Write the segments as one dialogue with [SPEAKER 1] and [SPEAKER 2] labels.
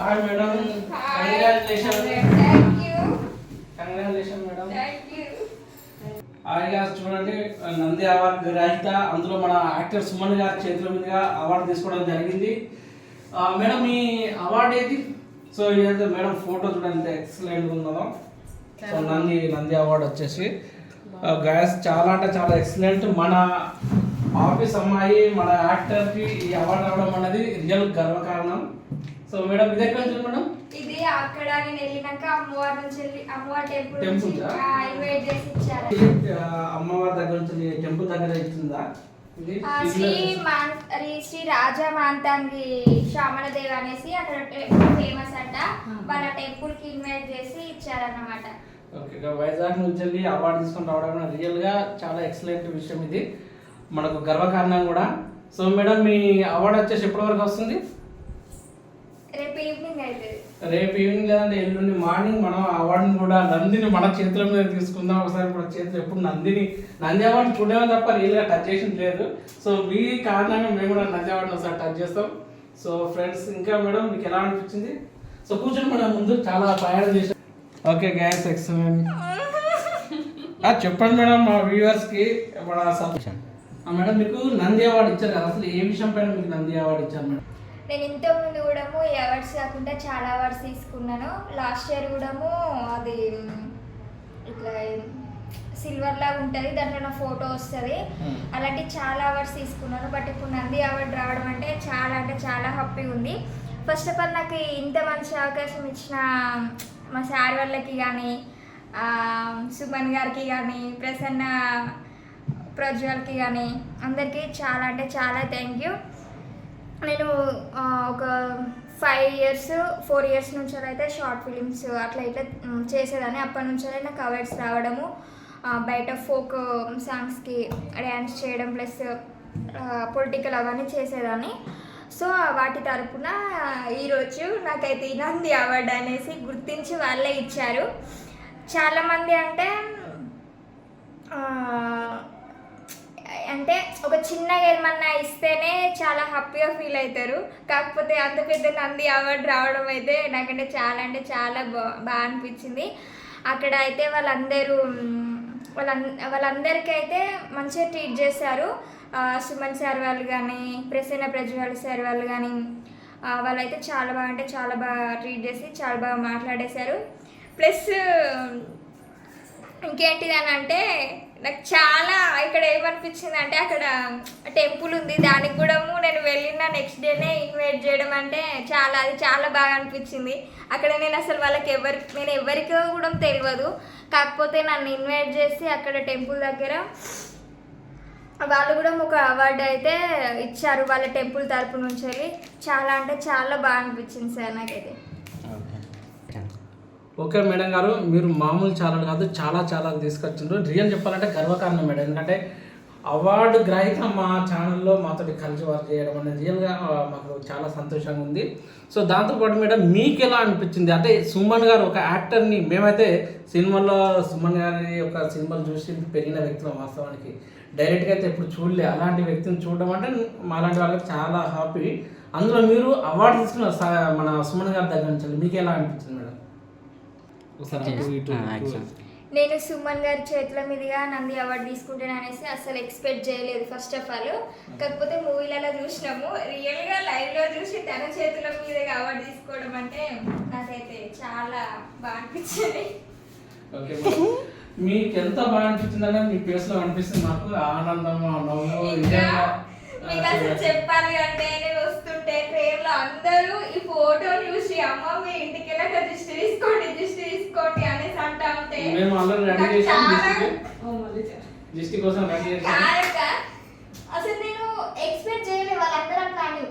[SPEAKER 1] Hi madam. Congratulation. Congratulation madam. Hi గారు చూడండి Nandi award గ్రహీత అందులో మన యాక్టర్ సుమన్ గారి చేతుల మీదుగా అవార్డు తీసుకోవడం జరిగింది. మేడం మీ అవార్డు ఏది? సో ఇదైతే మేడం ఫోటో చూడండి. ఎక్సలెంట్ ఉన్నదో సో నంది నంది అవార్డు వచ్చేసి. గాయస్ చాలా అంటే చాలా ఎక్సలెంట్ మన ఆఫీస్ అమ్మాయి మన యాక్టర్కి ఈ అవార్డు రావడం అనేది రియల్ గర్వకారణం. సో మేడం ఇది ఎక్కడ నుంచి మేడం?
[SPEAKER 2] ఇది అక్కడ నేను వెళ్ళినాక అమ్మవారి నుంచి వెళ్ళి అమ్మవారి టెంపుల్
[SPEAKER 1] కా?
[SPEAKER 2] ఇన్వైట్ చేసి ఇచ్చారు.
[SPEAKER 1] అమ్మవారి దగ్గర నుంచి టెంపుల్ దగ్గర ఇచ్చిందా?
[SPEAKER 2] శ్రీ మాన్ అది శ్రీ రాజా మాంతాంగి శ్యామల దేవ్ అనేసి అక్కడ టెంపుల్ ఫేమస్ అంట. వాళ్ళ టెంపుల్కి ఇన్వైట్ చేసి ఇచ్చారన్నమాట.
[SPEAKER 1] ఓకే వైజాగ్ నుంచి వెళ్ళి అవార్డు తీసుకొని రావడం రియల్గా చాలా ఎక్సలెంట్ విషయం ఇది. మనకు గర్వకారణం కూడా. సో మేడం మీ అవార్డు వచ్చేసి ఎప్పటి వరకు వస్తుంది?
[SPEAKER 2] రేపు ఈవినింగ్
[SPEAKER 1] లేదంటే ఎల్లుండి మార్నింగ్ మనం ఆ అవార్డుని కూడా నందిని మన చేతుల మీద తీసుకుందాం. ఒకసారి మన చేతులు ఎప్పుడు నందిని నంది అవార్డు చూడడమే తప్ప రియల్గా టచ్ చేసింది లేదు. సో మీ కారణంగా మేము కూడా నంది అవార్డుని ఒకసారి టచ్ చేస్తాం. సో ఫ్రెండ్స్ ఇంకా మేడం మీకు ఎలా అనిపించింది? సో కూర్చొని మేడం ముందు. చాలా ప్రయాణం చేసాం ఓకే గ్యాస్ ఎక్సలెంట్ చెప్పండి మేడం మా వ్యూవర్స్కి మన మేడం మీకు నంది అవార్డు ఇచ్చారు కదా అసలు ఏ విషయం పైన మీకు నంది అవార్డు ఇచ్చారు మేడం?
[SPEAKER 2] నేను ఇంతకు ముందు కూడా ఈ అవార్డ్స్ కాకుండా చాలా అవార్డ్స్ తీసుకున్నాను. లాస్ట్ ఇయర్ కూడా అది ఇట్లా సిల్వర్ లాగా ఉంటుంది దాంట్లో నా ఫోటో వస్తుంది. అలాంటి చాలా అవార్డ్స్ తీసుకున్నాను. బట్ ఇప్పుడు నంది అవార్డు రావడం అంటే చాలా అంటే చాలా హ్యాపీగా ఉంది. ఫస్ట్ ఆఫ్ ఆల్ నాకు ఇంత మంచి అవకాశం ఇచ్చిన మా సార్ వాళ్ళకి కానీ సుమన్ గారికి కానీ ప్రసన్న ప్రజ్వల్కి కానీ అందరికీ చాలా అంటే చాలా థ్యాంక్ యూ నేను ఒక ఫైవ్ ఇయర్స్ ఫోర్ ఇయర్స్ నుంచి అయితే షార్ట్ ఫిలిమ్స్ అట్లా ఇట్లా చేసేదాన్ని. అప్పటి నుంచి నాకు అవార్డ్స్ రావడము బయట ఫోక్ సాంగ్స్కి డ్యాన్స్ చేయడం ప్లస్ పొలిటికల్ అవన్నీ చేసేదాన్ని. సో వాటి తరపున ఈరోజు నాకైతే ఇనంది అవార్డు అనేసి గుర్తించి వాళ్ళే ఇచ్చారు. చాలామంది అంటే అంటే ఒక చిన్నగా ఏమన్నా ఇస్తేనే చాలా హ్యాపీగా ఫీల్ అవుతారు. కాకపోతే అంత పెద్ద నంది అవార్డు రావడం అయితే నాకంటే చాలా అంటే చాలా బా బాగా అనిపించింది. అక్కడ అయితే వాళ్ళందరూ వాళ్ళ వాళ్ళందరికీ అయితే మంచిగా ట్రీట్ చేశారు. సుమన్ సార్ వాళ్ళు కానీ ప్రసన్న ప్రజ్వల్ సార్ వాళ్ళు కానీ వాళ్ళైతే చాలా బాగా అంటే చాలా బాగా ట్రీట్ చేసి చాలా బాగా మాట్లాడేశారు. ప్లస్ ఇంకేంటిది అని అంటే నాకు చాలా ఇక్కడ ఏమనిపించింది అంటే అక్కడ టెంపుల్ ఉంది దానికి కూడా నేను వెళ్ళిన నెక్స్ట్ డేనే ఇన్వైట్ చేయడం అంటే చాలా అది చాలా బాగా అనిపించింది. అక్కడ నేను అసలు వాళ్ళకి ఎవరి నేను ఎవరికి కూడా తెలియదు. కాకపోతే నన్ను ఇన్వైట్ చేసి అక్కడ టెంపుల్ దగ్గర వాళ్ళు కూడా ఒక అవార్డు అయితే ఇచ్చారు వాళ్ళ టెంపుల్ తరపు నుంచి వెళ్ళి. చాలా అంటే చాలా బాగా అనిపించింది సార్ నాకైతే.
[SPEAKER 1] ఓకే మేడం గారు మీరు మామూలు ఛానల్ కాదు చాలా చాలా తీసుకొచ్చిండ్రు. రియల్ చెప్పాలంటే గర్వకారణం మేడం. ఎందుకంటే అవార్డు గ్రహీత మా ఛానల్లో మాతో కలిసి వర్క్ చేయడం అనేది రియల్గా మాకు చాలా సంతోషంగా ఉంది. సో దాంతోపాటు మేడం మీకు ఎలా అనిపించింది? అంటే సుమన్ గారు ఒక యాక్టర్ని మేమైతే సినిమాలో సుమన్ గారి ఒక సినిమాలు చూసి పెరిగిన వ్యక్తులు వాస్తవానికి. డైరెక్ట్గా అయితే ఎప్పుడు చూడలే. అలాంటి వ్యక్తిని చూడడం అంటే మాలాంటి వాళ్ళకి చాలా హ్యాపీ. అందులో మీరు అవార్డు తీసుకున్న స- మన సుమన్ గారి దగ్గర నుంచి మీకు ఎలా అనిపించింది మేడం ఒకసారి అటు ఇటు
[SPEAKER 3] యాక్షన్
[SPEAKER 2] నేను సుమన్ గారి చేతుల మీదుగా నంది అవార్డు తీసుకుంటాను అనేసి అసలు ఎక్స్పెక్ట్ చేయలేదు ఫస్ట్ ఆఫ్ ఆల్ కాకపోతే మూవీలలో చూసినాము. రియల్గా లైవ్లో చూసి తన చేతుల మీదుగా అవార్డు తీసుకోవడం అంటే నాకైతే చాలా బాగా అనిపించింది.
[SPEAKER 1] మీకు ఎంత బాగా అనిపించింది అంటే మీ ఫేస్లో అనిపిస్తుంది మాకు? ఆనందం నవ్వు
[SPEAKER 2] మీకు అసలు చెప్పాలి అంటే నేను వస్తుంటే ట్రైన్లో అందరూ ఈ ఫోటో చూసి అమ్మ మీ ఇంటికి వెళ్ళాక దిష్టి తీసుకోండి దిష్టి
[SPEAKER 1] మేము ఆల్రెడీ రెడీ చేసాం దిష్టి కోసం రెడీ చేసాం.
[SPEAKER 2] అసలు నేను ఎక్స్పెక్ట్ చేయలేదు వాళ్ళందరూ అట్లా అని.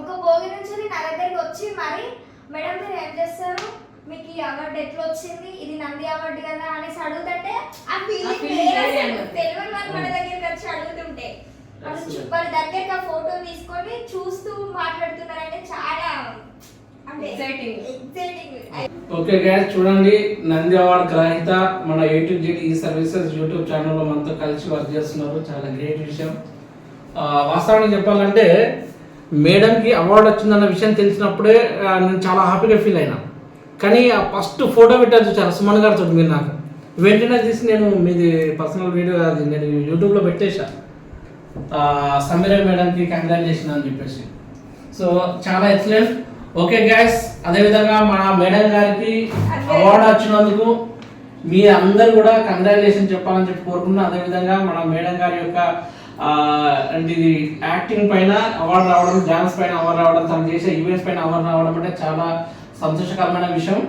[SPEAKER 2] ఒక భోగి నుంచి నా దగ్గరికి వచ్చి మరి మేడం మీరు ఏం చేస్తారు? మీకు ఈ అవార్డు ఎట్లా వచ్చింది? ఇది నంది అవార్డు కదా అనేసి అడుగుతుంటే ఆ ఫీలింగ్. తెలియని వాళ్ళు మన దగ్గరికి వచ్చి అడుగుతుంటే. వాళ్ళు దగ్గరికి ఆ ఫోటో తీసుకొని చూస్తూ మాట్లాడుతున్నారంటే చాలా అంటే. ఎక్సైటింగ్
[SPEAKER 1] ఓకే గ్యాస్ చూడండి నంది అవార్డ్ గ్రహీత మన యూట్యూబ్ జీడి ఈ సర్వీసెస్ యూట్యూబ్ ఛానల్లో మనతో కలిసి వర్క్ చేస్తున్నారు. చాలా గ్రేట్ విషయం. వాస్తవానికి చెప్పాలంటే మేడంకి అవార్డు వచ్చిందన్న విషయం తెలిసినప్పుడే నేను చాలా హ్యాపీగా ఫీల్ అయినా. కానీ ఆ ఫస్ట్ ఫోటో పెట్టారు చూసారు సుమన్ గారితో మీరు నాకు? వెంటనే తీసి నేను మీది పర్సనల్ వీడియో అది నేను యూట్యూబ్లో పెట్టేశా. సమీర మేడంకి కంగ్రాచులేషన్ అని చెప్పేసి. సో చాలా ఎక్సలెంట్ ఓకే గ్యాస్ అదేవిధంగా మన మేడం గారికి అవార్డు వచ్చినందుకు మీ అందరు కూడా కంగ్రాచులేషన్ చెప్పాలని చెప్పి కోరుకున్నాను అదేవిధంగా మన మేడం గారి యొక్క అంటే ఇది యాక్టింగ్ పైన అవార్డు రావడం డాన్స్ పైన అవార్డు రావడం తను చేసే ఈవెంట్స్ పైన అవార్డు రావడం అంటే చాలా సంతోషకరమైన విషయం.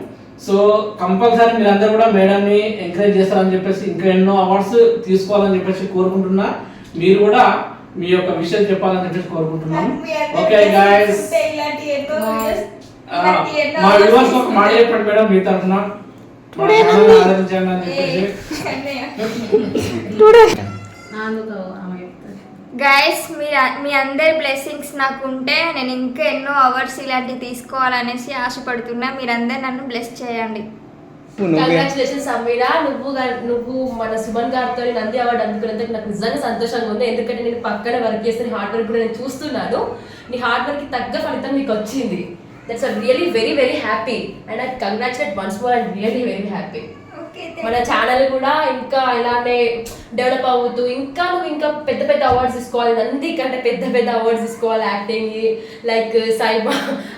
[SPEAKER 1] సో కంపల్సరీ మీరందరూ కూడా మేడంని ఎంకరేజ్ చేస్తారని చెప్పేసి ఇంకా ఎన్నో అవార్డ్స్ తీసుకోవాలని చెప్పేసి కోరుకుంటున్నా. మీరు కూడా మీ యొక్క విషయం చెప్పాలని చెప్పేసి కోరుకుంటున్నాను ఓకే గాయస్ మా వివాస్ ఒక మాట చెప్పండి మేడం మీ తరఫున.
[SPEAKER 2] గైస్ మీ మీ అందరి బ్లెస్సింగ్స్ నాకు ఉంటే నేను ఇంకా ఎన్నో అవార్డ్స్ ఇలాంటివి తీసుకోవాలనేసి ఆశపడుతున్నా. మీరందరూ నన్ను బ్లెస్ చేయండి.
[SPEAKER 3] కంగ్రాచులేషన్స్ సమీరా నువ్వు గా- నువ్వు మన సుమన్ గారితో నంది అవార్డు అందుకున్నందుకు నాకు నిజంగా సంతోషంగా ఉంది. ఎందుకంటే నేను పక్కన వర్క్ చేసిన హార్డ్ వర్క్ కూడా నేను చూస్తున్నాను. నీ హార్డ్ వర్క్ తగ్గ ఫలితం నీకు వచ్చింది. That's really very very happy and I congratulate once more and really very happy మన ఛానల్ కూడా ఇంకా ఇలానే డెవలప్ అవుతూ ఇంకా నువ్వు ఇంకా పెద్ద పెద్ద అవార్డ్స్ తీసుకోవాలి. నంది కంటే పెద్ద పెద్ద అవార్డ్స్ తీసుకోవాలి యాక్టింగ్ లైక్ సైబా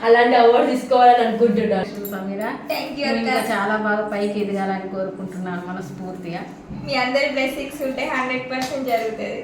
[SPEAKER 3] అలాంటి అవార్డ్స్ తీసుకోవాలని అనుకుంటున్నాను. సమీరా ఇంకా. చాలా బాగా పైకి ఎదగాలని కోరుకుంటున్నాను మనస్ఫూర్తిగా.
[SPEAKER 2] మీ అందరి బ్లెస్సింగ్స్ ఉంటే హండ్రెడ్ పర్సెంట్ జరుగుతుంది.